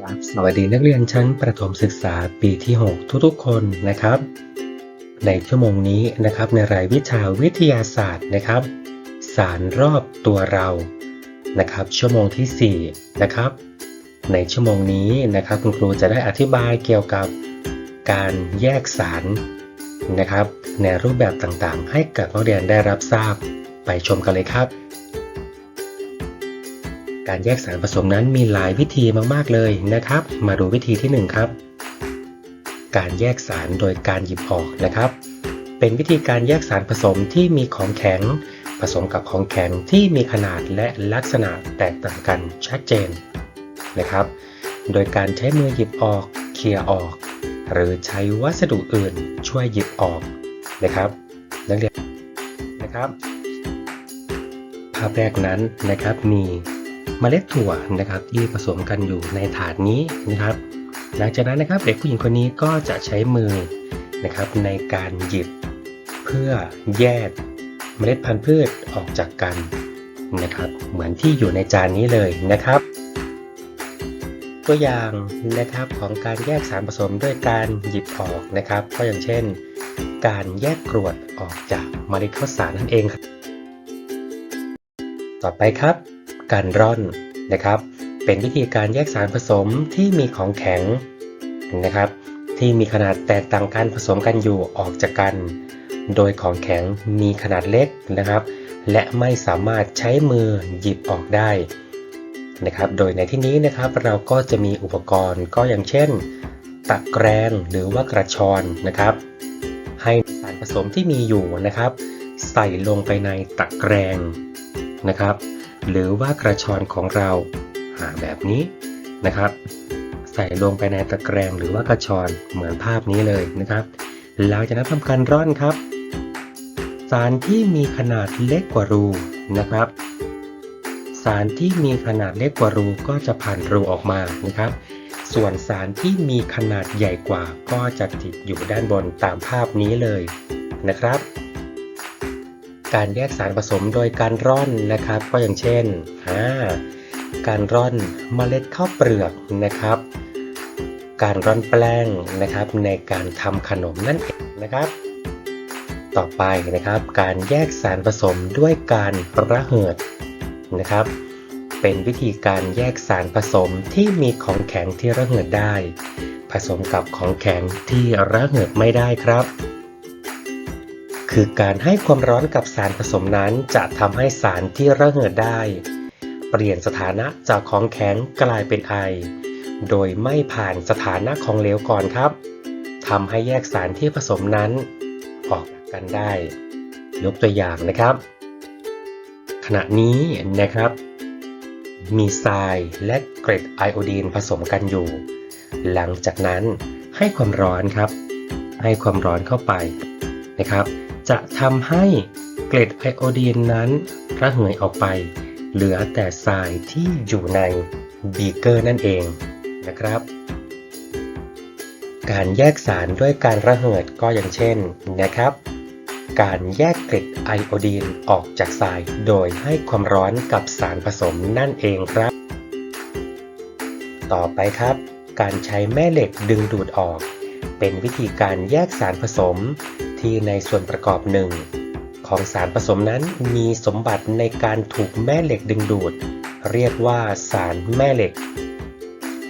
ครับสวัสดีนักเรียนชั้นประถมศึกษาปีที่ 6 ทุกๆ คนนะครับ ในชั่วโมงนี้นะครับในรายวิชาวิทยาศาสตร์นะครับ สารรอบตัวเรานะครับ ชั่วโมงที่ 4 นะครับ ในชั่วโมงนี้นะครับ คุณครูจะได้อธิบายเกี่ยวกับการแยกสารนะครับ ในรูปแบบต่างๆ ให้กับนักเรียนได้รับทราบไปชมกันเลยครับ การแยกสารผสมนั้นมีหลายวิธีมากๆเลยนะครับ มาดูวิธีที่ 1 ครับ การแยกสารโดยการหยิบออกนะครับ เป็นวิธีการแยกสารผสมที่มีของแข็ง ผสมกับของแข็งที่มีขนาดและลักษณะแตกต่างกันชัดเจนนะครับ โดยการใช้มือหยิบออกเคลียร์ออก หรือใช้วัสดุอื่นช่วยหยิบออกนะครับนักเรียนนะครับภาพแรกนั้นนะครับมี เมล็ดถั่วนะครับที่ผสมกันอยู่ในถาดนี้นะครับ หลังจากนั้นนะครับเด็กผู้หญิงคนนี้ก็จะใช้มือนะครับในการหยิบเพื่อแยกเมล็ดพันธุ์พืชออกจากกันนะครับ เหมือนที่อยู่ในจานนี้เลยนะครับ ตัวอย่างนะครับของการแยกสารผสมด้วยการหยิบออกนะครับ ก็อย่างเช่น การแยกกรวดออกจากเมล็ดข้าวสารนั่นเองครับ ต่อไปครับ การร่อนนะครับ เป็นวิธีการแยกสารผสมที่มีของแข็งนะครับ ที่มีขนาดแตกต่างกันผสมกันอยู่ออกจากกัน โดยของแข็งมีขนาดเล็กนะครับ และไม่สามารถใช้มือหยิบออกได้นะครับ โดยในที่นี้นะครับเราก็จะมีอุปกรณ์ก็อย่างเช่น ตะแกรงหรือว่ากระชอนนะครับ ให้สารผสมที่มีอยู่นะครับ ใส่ลงไปในตะแกรงนะครับ หรือว่ากระชอนของเราหาแบบนี้นะครับ ใส่ลงไปในตะแกรงหรือว่ากระชอนเหมือนภาพนี้เลยนะครับหลังจากนั้นทำการร่อนครับ สารที่มีขนาดเล็กกว่ารูนะครับ สารที่มีขนาดเล็กกว่ารูก็จะผ่านรูออกมานะครับ ส่วนสารที่มีขนาดใหญ่กว่าก็จะติดอยู่ด้านบนตามภาพนี้เลยนะครับ การแยกสารผสมโดยการร่อนนะครับ ก็อย่างเช่น การร่อนเมล็ดข้าวเปลือกนะครับ การร่อนแป้งนะครับ ในการทำขนมนั่นเองนะครับ ต่อไปนะครับ การแยกสารผสมด้วยการระเหิดนะครับ เป็นวิธีการแยกสารผสมที่มีของแข็งที่ระเหิดได้ ผสมกับของแข็งที่ระเหิดไม่ได้ครับ คือการให้ความร้อนกับสารผสมนั้นจะทำให้สารที่ระเหิดได้ เปลี่ยนสถานะจากของแข็งกลายเป็นไอ โดยไม่ผ่านสถานะของเหลวก่อนครับทำให้แยกสารที่ผสมนั้น ออกจากกันได้ ยกตัวอย่างนะครับ ขณะนี้นะครับ มีทรายและเกรดไอโอดีนผสมกันอยู่ หลังจากนั้นให้ความร้อนครับ ให้ความร้อนเข้าไปนะครับ จะทำให้เกล็ดไอโอดีนนั้นระเหยออกไป เหลือแต่ทรายที่อยู่ในบีเกอร์นั่นเองนะครับ การแยกสารด้วยการระเหิดก็อย่างเช่นนะครับ การแยกเกล็ดไอโอดีนออกจากทรายโดยให้ความร้อนกับสารผสมนั่นเองครับ ต่อไปครับ การใช้แม่เหล็กดึงดูดออก เป็นวิธีการแยกสารผสมที่ในส่วนประกอบหนึ่งของสารผสมนั้นมีสมบัติในการถูกแม่เหล็กดึงดูด เรียกว่าสารแม่เหล็ก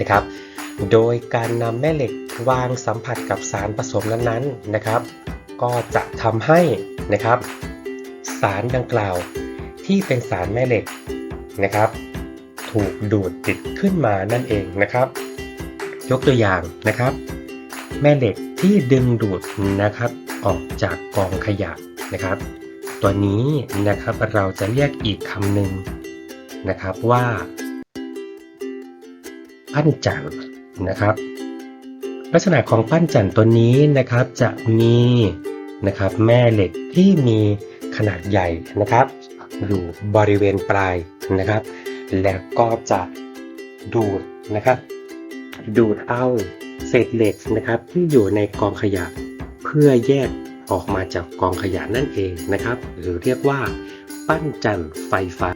นะครับ โดยการนำแม่เหล็กวางสัมผัสกับสารผสมนั้นๆนะครับ ก็จะทำให้นะครับ สารดังกล่าวที่เป็นสารแม่เหล็กนะครับ ถูกดูดติดขึ้นมานั่นเองนะครับ ยกตัวอย่างนะครับ แม่เหล็กที่ดึงดูดนะครับออกจากกองขยะนะครับ ตัวนี้นะครับเราจะเรียกอีกคำหนึ่งนะครับว่าปั้นจันนะครับ ลักษณะของปั้นจันตัวนี้นะครับจะมีนะครับแม่เหล็กที่มีขนาดใหญ่นะครับ อยู่บริเวณปลายนะครับ แล้วก็จะดูดนะครับ ดูดเอา เศษเหล็กนะครับที่อยู่ในกองขยะเพื่อแยกออกมาจากกองขยะนั่นเองนะครับ หรือเรียกว่า ปั้นจันไฟฟ้า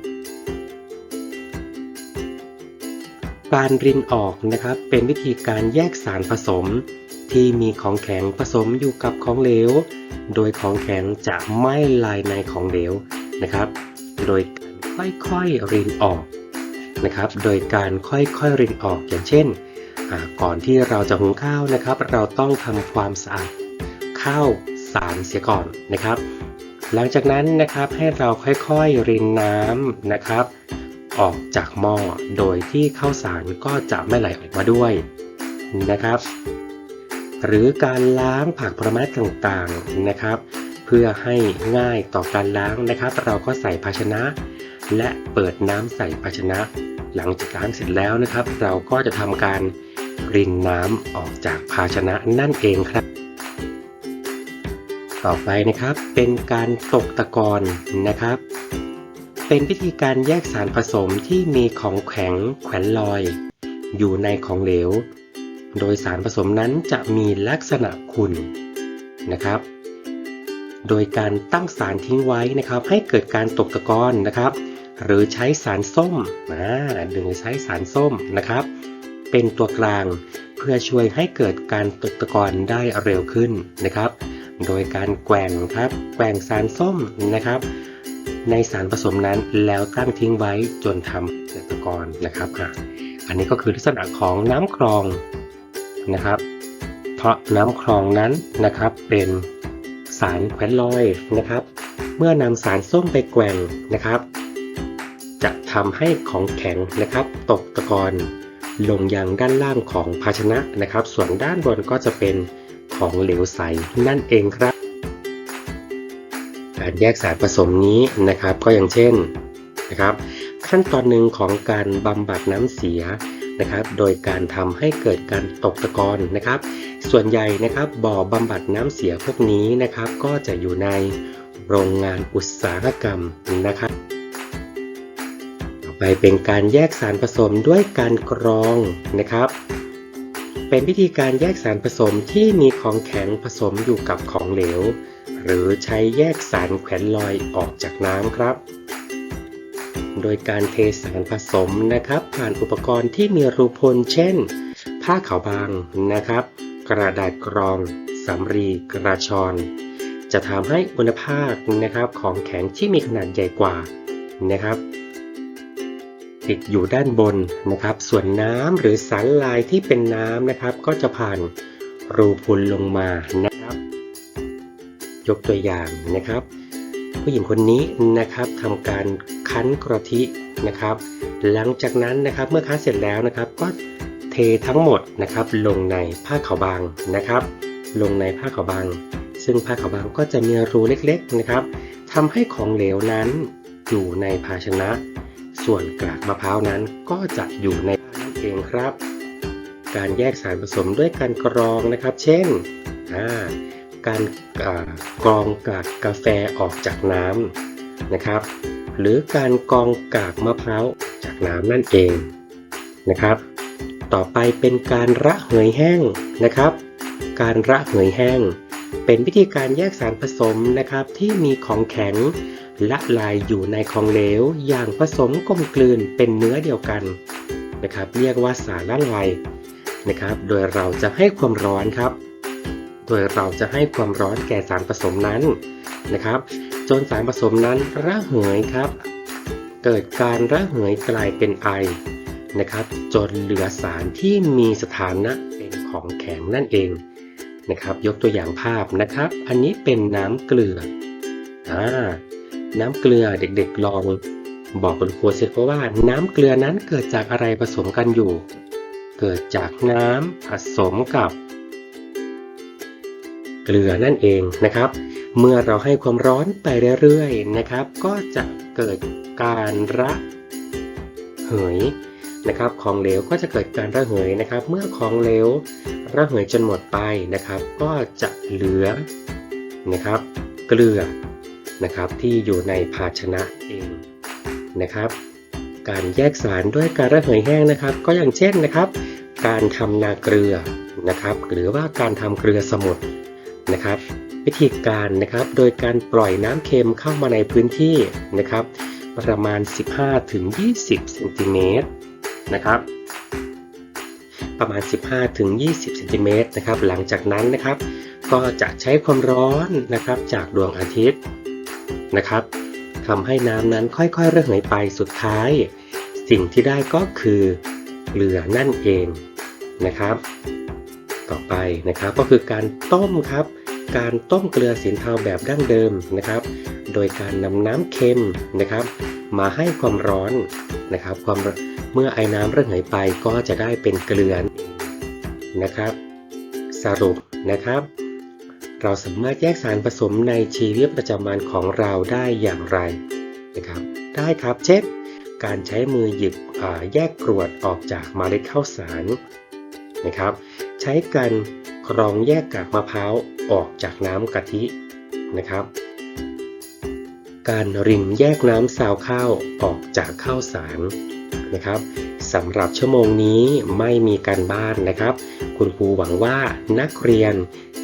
การรินออกนะครับเป็นวิธีการแยกสารผสม ที่มีของแข็งผสมอยู่กับของเหลว โดยของแข็งจะไม่ลายในของเหลวนะครับ โดยการค่อยๆรินออกนะครับ โดยการค่อยๆรินออกอย่างเช่น ก่อนที่เราจะหุงข้าวนะครับ เราต้องทำความสะอาดข้าวสารเสียก่อนนะครับ หลังจากนั้นนะครับให้เราค่อยๆรินน้ำนะครับ ออกจากหม้อโดยที่ข้าวสารก็จะไม่ไหลออกมาด้วยนะครับ หรือการล้างผักผลไม้ต่างๆนะครับ เพื่อให้ง่ายต่อการล้างนะครับ เราก็ใส่ภาชนะ และเปิดน้ำใส่ภาชนะ หลังจากล้างเสร็จแล้วนะครับ เราก็จะทำการ รินน้ำออกจากภาชนะนั่นเองครับ ต่อไปนะครับเป็นการตกตะกอนนะครับ เป็นวิธีการแยกสารผสมที่มีของแข็งแขวนลอย อยู่ในของเหลว โดยสารผสมนั้นจะมีลักษณะขุ่นนะครับ โดยการตั้งสารทิ้งไว้นะครับ ให้เกิดการตกตะกอนนะครับ หรือใช้สารส้มอ่าหรือใช้สารส้มนะครับ เป็นตัวกลาง เพื่อช่วยให้เกิดการตกตะกอนได้เร็วขึ้นนะครับ โดยการแกว่งครับแกว่งสารส้มนะครับ ในสารผสมนั้นแล้วตั้งทิ้งไว้จนทำเกิดตะกอนนะครับอะอันนี้ก็คือลักษณะของน้ำคลองนะครับ เพราะน้ำคลองนั้นนะครับเป็นสารแขวนลอยนะครับ เมื่อนำสารส้มไปแกว่งนะครับ จะทำให้ของแข็งนะครับ ตกตะกอน ลงยังด้านล่างของภาชนะนะครับ ส่วนด้านบนก็จะเป็นของเหลวใสนั่นเองครับ การแยกสารผสมนี้นะครับก็อย่างเช่นนะครับ ขั้นตอนหนึ่งของการบำบัดน้ำเสียนะครับ โดยการทำให้เกิดการตกตะกอนนะครับ ส่วนใหญ่นะครับบ่อบำบัดน้ำเสียพวกนี้นะครับ ก็จะอยู่ในโรงงานอุตสาหกรรมนะครับ ไปเป็นการแยกสารผสมด้วยการกรองนะครับ เป็นวิธีการแยกสารผสมที่มีของแข็งผสมอยู่กับของเหลว หรือใช้แยกสารแขวนลอยออกจากน้ำครับ โดยการเทสารผสมนะครับ ผ่านอุปกรณ์ที่มีรูพลเช่น ผ้าขาวบางนะครับ กระดาษกรองสำลีกระชอนจะทำให้อุณหภาคนะครับของแข็งที่มีขนาดใหญ่กว่านะครับ ติดอยู่ด้านบนนะครับ ส่วนน้ำหรือสารลายที่เป็นน้ำนะครับ ก็จะผ่านรูพุนลงมานะครับ ยกตัวอย่างนะครับ ผู้หญิงคนนี้นะครับทำการคั้นกะทินะครับ หลังจากนั้นนะครับเมื่อคั้นเสร็จแล้วนะครับ ก็เททั้งหมดนะครับลงในผ้าขาวบางนะครับ ลงในผ้าขาวบาง ซึ่งผ้าขาวบางก็จะมีรูเล็กๆนะครับทำให้ของเหลวนั้นอยู่ในภาชนะ ส่วนกากมะพร้าวนั้นก็จะอยู่ในผ้านั่นเองครับ การแยกสารผสมด้วยการกรองนะครับ เช่นาการกรองกากกาแฟออกจากน้ำนะครับ หรือการกรองกากมะพร้าวจากน้ำนั่นเองนะครับ ต่อไปเป็นการระเหยแห้งนะครับ การระเหยแห้ง เป็นวิธีการแยกสารผสมนะครับที่มีของแข็ง ละลายอยู่ในของเหลวอย่างผสมกลมกลืนเป็นเนื้อเดียวกันนะครับ เรียกว่าสารละลายนะครับ โดยเราจะให้ความร้อนครับ โดยเราจะให้ความร้อนแก่สารผสมนั้นนะครับ จนสารผสมนั้นระเหยครับ เกิดการระเหยกลายเป็นไอนะครับ จนเหลือสารที่มีสถานะเป็นของแข็งนั่นเองนะครับ ยกตัวอย่างภาพนะครับ อันนี้เป็นน้ำเกลืออ่า น้ำเกลือเด็กๆลอง บอกคุณครูเสิเพราะว่าน้ำเกลือนั้นเกิดจากอะไรผสมกันอยู่ เกิดจากน้ำผสมกับ เกลือนั่นเองนะครับ เมื่อเราให้ความร้อนไปเรื่อยๆนะครับ ก็จะเกิดการระเหยนะครับ ของเหลวก็จะเกิดการระเหยนะครับ เมื่อของเหลวระเหยจนหมดไปนะครับ ก็จะเหลือนะครับ เกลือ นะครับที่อยู่ในภาชนะเองนะครับ การแยกสารด้วยการระเหยแห้งนะครับ ก็อย่างเช่นนะครับ การทำนาเกลือนะครับ หรือว่าการทำเกลือสมุทรนะครับ วิธีการนะครับโดยการปล่อยน้ำเค็มเข้ามาในพื้นที่นะครับ ประมาณ 15-20เซนติเมตรนะครับประมาณ 15-20 เซนติเมตรนะครับ หลังจากนั้นนะครับ ก็จะใช้ความร้อนนะครับจากดวงอาทิตย์ นะครับทำให้น้ำนั้นค่อยๆระเหยไปสุดท้าย สิ่งที่ได้ก็คือเกลือนั่นเองนะครับ ต่อไปนะครับก็คือการต้มครับ การต้มเกลือสินเทาแบบดั้งเดิมนะครับ โดยการนำน้ำเค็มนะครับ มาให้ความร้อนนะครับ ความเมื่อไอ้น้ำระเหยไปก็จะได้เป็นเกลือนะครับ สรุปนะครับ เราสามารถแยกสารผสมในชีวิตประจำวันของเราได้อย่างไรนะครับ ได้ครับเช่นการใช้มือหยิบแยกกรวดออกจากเมล็ดข้าวสารนะครับ ใช้การกรองแยกกากมะพร้าวออกจากน้ำกะทินะครับ การรินแยกน้ำซาวข้าวออกจากข้าวสารนะครับสำหรับชั่วโมงนี้ไม่มีการบ้านนะครับ คุณครูหวังว่านักเรียน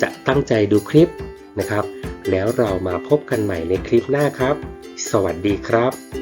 จะตั้งใจดูคลิปนะครับ แล้วเรามาพบกันใหม่ในคลิปหน้าครับ สวัสดีครับ